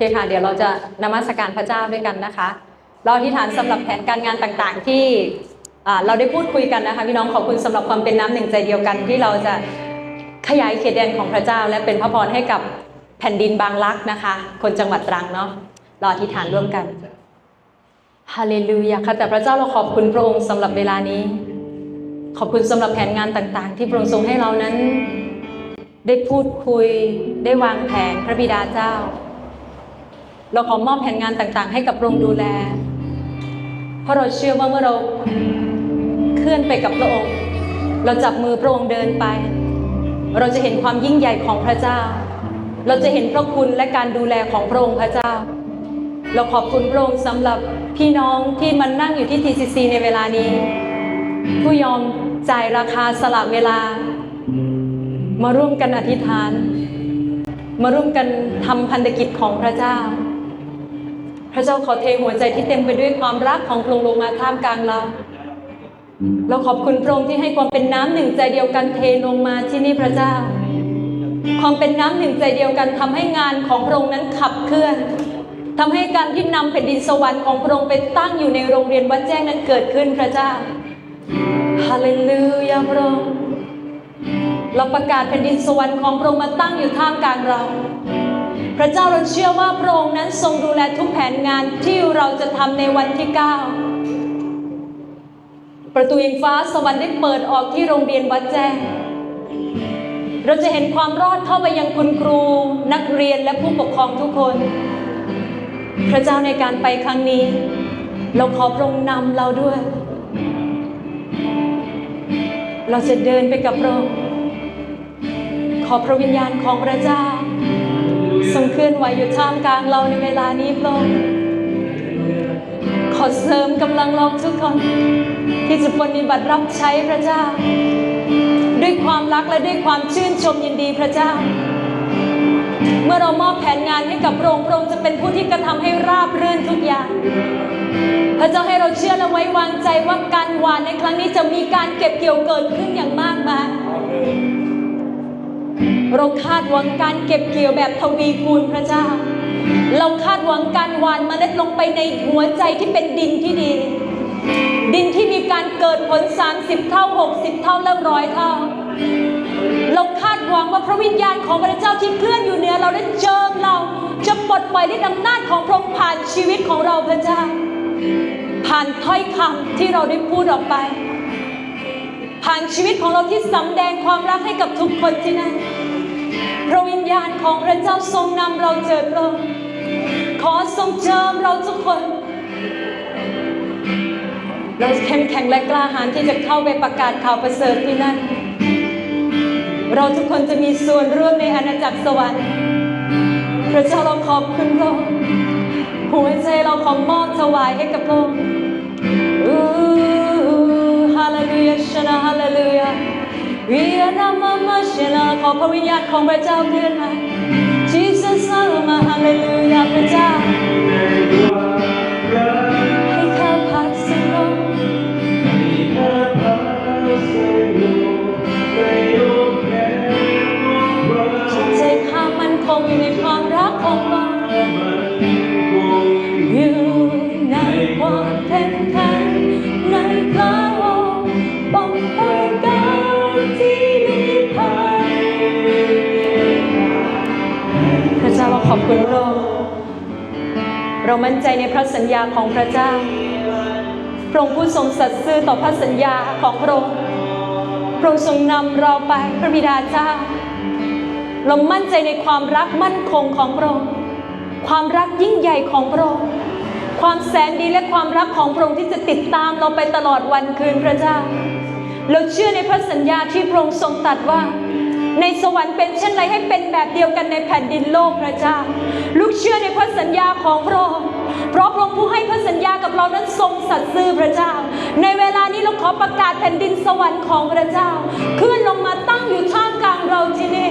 เคค่ะ เดี๋ยวเราจะนมัสการพระเจ้าด้วยกันนะคะ เราอธิษฐานสำหรับแผนการงานต่างๆ ที่เราได้พูดคุยกันนะคะพี่น้องขอบคุณสำหรับความเป็นน้ำหนึ่งใจเดียวกัน ที่เราจะขยายเขตแดนของพระเจ้า และเป็นพระพรให้กับแผ่นดินบางรักนะคะ คนจังหวัดตรังเนาะเราอธิษฐานร่วมกันฮาเลลูยาค่ะแต่พระเจ้าเราขอบคุณพระองค์สำหรับเวลานี้ ขอบคุณสำหรับแผนงานต่างๆ ที่พระองค์ทรงให้เรานั้น ได้พูดคุยได้วางแผนพระบิดาเจ้า เราขอมอบแผนงานต่างๆ ให้กับพระองค์ดูแล เพราะเราเชื่อว่าเมื่อเราเคลื่อนไปกับพระองค์ เราจับมือพระองค์เดินไป เราจะเห็นความยิ่งใหญ่ของพระเจ้า เราจะเห็นพระคุณและการดูแลของพระองค์พระเจ้า เราขอบคุณพระองค์สำหรับพี่น้องที่มานั่งอยู่ที่ TCC ในเวลานี้ ผู้ยอมจ่ายราคาสละเวลา มาร่วมกันอธิษฐาน มาร่วมกันทำพันธกิจของพระเจ้า พระเจ้าขอเทหัวใจที่เต็มไปด้วยความรักของพระองค์ลงมาท่ามกลางเรา เราขอบคุณพระองค์ที่ให้ความเป็นน้ำหนึ่งใจเดียวกันเทลงมาที่นี่พระเจ้า ความเป็นน้ำหนึ่งใจเดียวกันทำให้งานของพระองค์นั้นขับเคลื่อนทำให้การที่นำแผ่นดินสวรรค์ของพระองค์ไปตั้งอยู่ในโรงเรียนวัดแจ้งนั้นเกิดขึ้นพระเจ้าฮาเลลูยาพระองค์เราประกาศแผ่นดินสวรรค์ของพระองค์มาตั้งอยู่ท่ามกลางเรา พระเจ้าเราเชื่อว่าพระองค์นั้นทรงดูแลทุกแผนงานที่เราจะทำในวันที่ 9 ประตูอิงฟ้าสวรรค์ได้เปิดออกที่โรงเรียนวัดแจ้ง เราจะเห็นความรอดเข้าไปยังคุณครู นักเรียนและผู้ปกครองทุกคน พระเจ้าในการไปครั้งนี้ เราขอพระองค์นำเราด้วย เราจะเดินไปกับพระองค์ขอพระวิญญาณของพระเจ้า ทรงเคลื่อนไหวอยู่ท่ามกลางเราในเวลานี้พระองค์ขอเสริมกำลังเราทุกคน ที่จะปฏิบัติรับใช้พระเจ้า ด้วยความรักและด้วยความชื่นชมยินดีพระเจ้า เมื่อเรามอบแผนงานให้กับพระองค์พระองค์จะเป็นผู้ที่กระทำให้ราบรื่นทุกอย่าง พระเจ้าให้เราเชื่อและไว้วางใจว่าการหวานในครั้งนี้จะมีการเก็บเกี่ยวเกิดขึ้นอย่างมากมาย เราคาดหวังการเก็บเกี่ยวแบบทวีคูณพระเจ้า เราคาดหวังการหวานเมล็ดลงไปในหัวใจที่เป็นดินที่ดี ดินที่มีการเกิดผล 30 เท่า 60 เท่าและร้อยเท่า เราคาดหวังว่าพระวิญญาณของพระเจ้าที่เคลื่อนอยู่เหนือเราได้เจิมเราจะปลดปล่อยฤทธิอำนาจของพระองค์ผ่านชีวิตของเราพระเจ้า ผ่านถ้อยคำที่เราได้พูดออกไป ผ่านชีวิตของเราที่สำแดงความรักให้กับทุกคนที่นั่น ญาณของพระเจ้าทรงนำเราเจิดลงขอทรงเจิมเราทุกคน เราเข้มแข็งและกล้าหาญที่จะเข้าไปประกาศข่าวประเสริฐที่นั่น เราทุกคนจะมีส่วนร่วมในอาณาจักรสวรรค์ พระเจ้าเราขอบคุณพระองค์หัวใจเราขอมอบถวายให้กับพระองค์อู้ฮา เวิยานามามาชลาขอพระวิญญาณของพระเจ้าเคลื่อนมา คุณพระองค์เรามั่นใจในพระสัญญาของพระเจ้า พระองค์ผู้ทรงสัตย์ซื่อต่อพระสัญญาของพระองค์ พระองค์ทรงนำเราไปพระบิดาเจ้า เรามั่นใจในความรักมั่นคงของพระองค์ ความรักยิ่งใหญ่ของพระองค์ ความแสนดีและความรักของพระองค์ที่จะติดตามเราไปตลอดวันคืนพระเจ้า เราเชื่อในพระสัญญาที่พระองค์ทรงตรัสว่า ในสวรรค์เป็นเช่นไรให้เป็นแบบเดียวกันในแผ่นดินโลกพระเจ้า ลูกเชื่อในพระสัญญาของพระองค์เพราะพระองค์ผู้ให้พระสัญญากับเรานั้นทรงสัตย์ซื่อพระเจ้า ในเวลานี้เราขอประกาศแผ่นดินสวรรค์ของพระเจ้าเคลื่อนลงมาตั้งอยู่ท่ามกลางเราที่นี่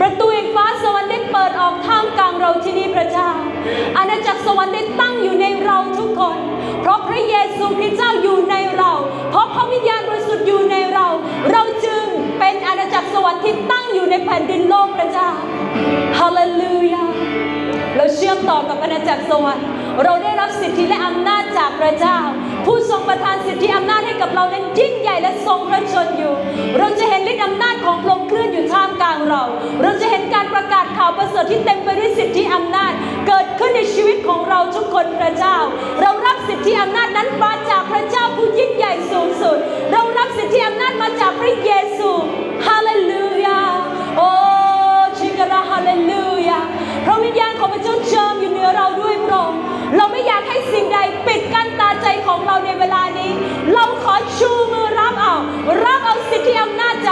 ประตูแห่งฟ้าสวรรค์ได้เปิดออกท่ามกลางเราที่นี่พระเจ้า อาณาจักรสวรรค์ได้ตั้งอยู่ในเราทุกคน เพราะพระเยซูคริสต์เจ้าอยู่ในเรา เพราะพระวิญญาณบริ รรค์ที่ตั้งอยู่ในแผ่นดินโลกพระเจ้าฮาเลลูยาเราเชื่อชื่อมต่อกับอาณาจักรสวรรค์เราได้รับสิทธิและอำนาจจากพระเจ้า ผู้ทรงประทานสิทธิอำนาจให้กับเรานั้นยิ่งใหญ่และทรงพระชนอยู่ เราจะเห็นฤทธิอำนาจของพระองค์เคลื่อนอยู่ท่ามกลางเรา เราจะเห็นการประกาศข่าวประเสริฐที่เต็มไปด้วยสิทธิอำนาจ เกิดขึ้นในชีวิตของเราทุกคนพระเจ้า เรารับสิทธิอำนาจนั้นมาจากพระเจ้าผู้ยิ่งใหญ่สูงสุด เรารับสิทธิอำนาจมาจากพระเยซู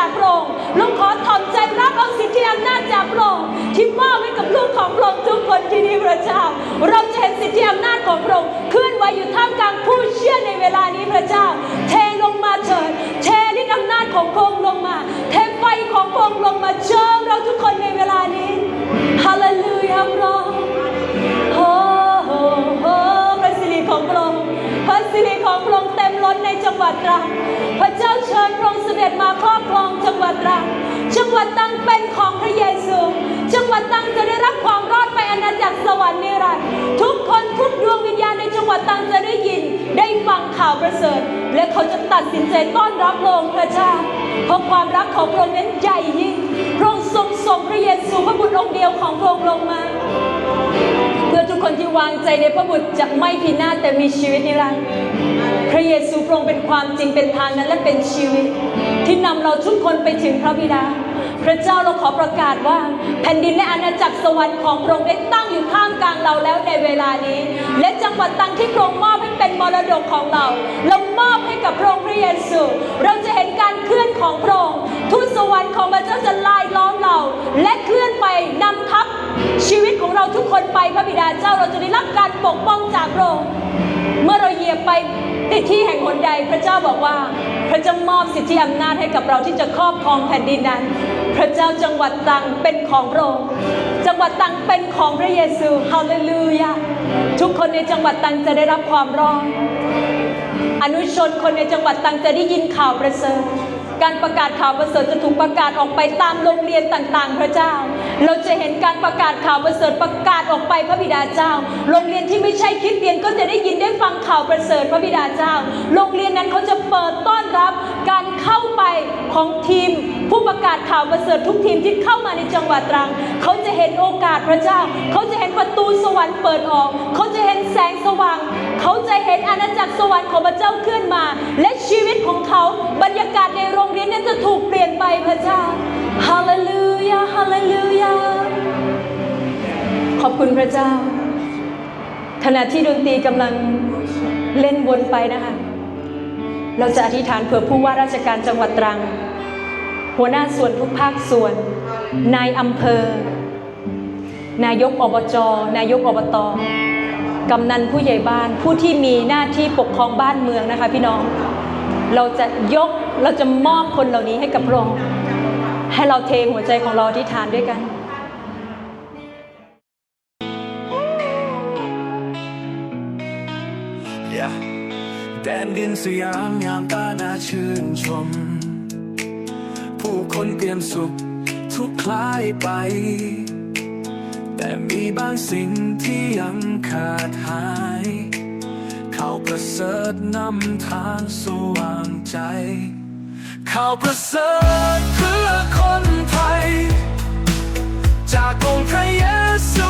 จากพระองค์เราขอถ่อมใจรับเอาสิทธิอำนาจจากพระองค์ที่มอบให้กับลูกของพระองค์ทุกคนที่นี่พระเจ้า เราจะเห็นสิทธิอำนาจของพระองค์เคลื่อนไหวอยู่ท่ามกลางผู้เชื่อในเวลานี้พระเจ้า เทลงมาเถิดเทฤทธิอำนาจของพระองค์ลงมา เทไฟของพระองค์ลงมาเจิมเราทุกคนในเวลานี้ฮาเลลูยาพระองค์โอ้โหโอ้พระสิริของพระองค์พระสิริของพระองค์เต็ ล้นในจังหวัดตรังพระเจ้าเชิญพระองค์เสด็จมาครอบครองจังหวัดตรังจังหวัดตรังเป็นของพระเยซู จังหวัดตรังจะได้รับความรอดไปอาณาจักรสวรรค์นิรันดร์ทุกคนทุกดวงวิญญาณในจังหวัดตรังจะได้ยิน ได้ฟังข่าวประเสริฐ และเขาจะตัดสินใจต้อนรับพระองค์พระเจ้าเพราะความรักของพระองค์นั้นใหญ่ยิ่งพระองค์ทรงส่งพระเยซูพระบุตรองค์เดียวของพระองค์ลงมาเพื่อทุกคนที่วางใจในพระบุตรจะไม่พินาศแต่มีชีวิตนิรันดร์ พระเยซูพระองค์เป็นความจริงเป็นทางนั้นและเป็นชีวิต ที่นำเราทุกคนไปถึงพระบิดา พระเจ้าเราขอประกาศว่า แผ่นดินและอาณาจักรสวรรค์ของพระองค์ได้ตั้งอยู่ท่ามกลางเราแล้วในเวลานี้ และจังหวัดตังที่พระองค์มอบให้เป็นมรดกของเรา เรามอบให้กับพระองค์พระเยซู เราจะเห็นการเคลื่อนของพระองค์ทูตสวรรค์ของพระเจ้าจะลายล้อมเรา และเคลื่อนไปนำทัพชีวิตของเราทุกคนไปพระบิดาเจ้าเราจะได้รับการปกป้องจากพระองค์เมื่อเราเหยียบไป ที่แห่งหนใดพระเจ้าบอกว่า พระเจ้ามอบสิทธิอำนาจให้กับเราที่จะครอบครองแผ่นดินนั้น พระเจ้าจังหวัดตรังเป็นของพระองค์จังหวัดตรังเป็นของพระเยซูฮาเลลูยาทุกคนในจังหวัดตรังจะได้รับความรอดอนุชนคนในจังหวัดตรังจะได้ยินข่าวประเสริฐการประกาศข่าวประเสริฐจะถูกประกาศออกไปตามโรงเรียนต่างๆ พระเจ้า เราจะเห็นการประกาศข่าวประเสริฐประกาศออกไปพระบิดาเจ้า โรงเรียนที่ไม่ใช่คิดเรียนก็จะได้ยินได้ฟังข่าวประเสริฐพระบิดาเจ้า โรงเรียนนั้นเขาจะเปิดต้อนรับการเข้าไปของทีม ผู้ประกาศข่าวประเสริฐทุกทีมที่เข้ามาในจังหวัดตรัง เขาจะเห็นโอกาสพระเจ้า เขาจะเห็นประตูสวรรค์เปิดออก เขาจะเห็นแสงสว่าง เขาจะเห็นอาณาจักรสวรรค์ของพระเจ้าเคลื่อนมา และชีวิตของเขาบรรยากาศในโรงเรียนนั้นจะถูกเปลี่ยนไปพระเจ้าฮาเลลูยาฮาเลลูยาขอบคุณพระเจ้า ขณะที่ดนตรีกำลังเล่นวนไปนะคะเราจะอธิษฐานเผื่อผู้ว่าราชการจังหวัดตรัง หัวหน้าส่วนทุกภาคส่วน นายอำเภอ นายกอบจ นายกอบตกำนันผู้ใหญ่บ้านผู้ที่มีหน้าที่ปกครองบ้านเมืองนะคะ พี่น้อง เราจะยกเราจะมอบคนเหล่านี้ให้กับพระองค์ให้เราเทหัวใจของเราอธิษฐานด้วยกัน Yeah. แดนดินสยามงามตาน่าชื่นชมผู้ คนเตรียมสุขทุกคลายไป แต่มีบางสิ่งที่ยังขาดหาย เขาประเสริฐนำทางสว่างใจ เขาประเสริฐเพื่อคนไทย จากองค์พระเยซู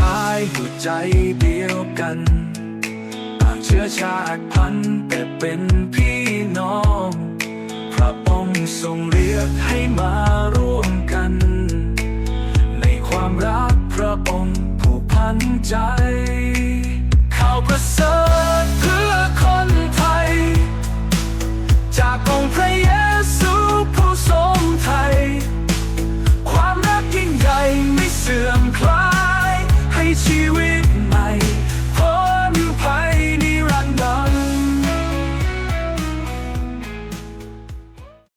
ตายอยู่ใจเดียวกันต่าเชื้อชาติพันธุ์แต่เป็นพี่น้อง พระองค์ทรงเรียกให้มาร่วมกัน ในความรักพระองค์ผูกพันใจ ข่าวประเสริฐเพื่อ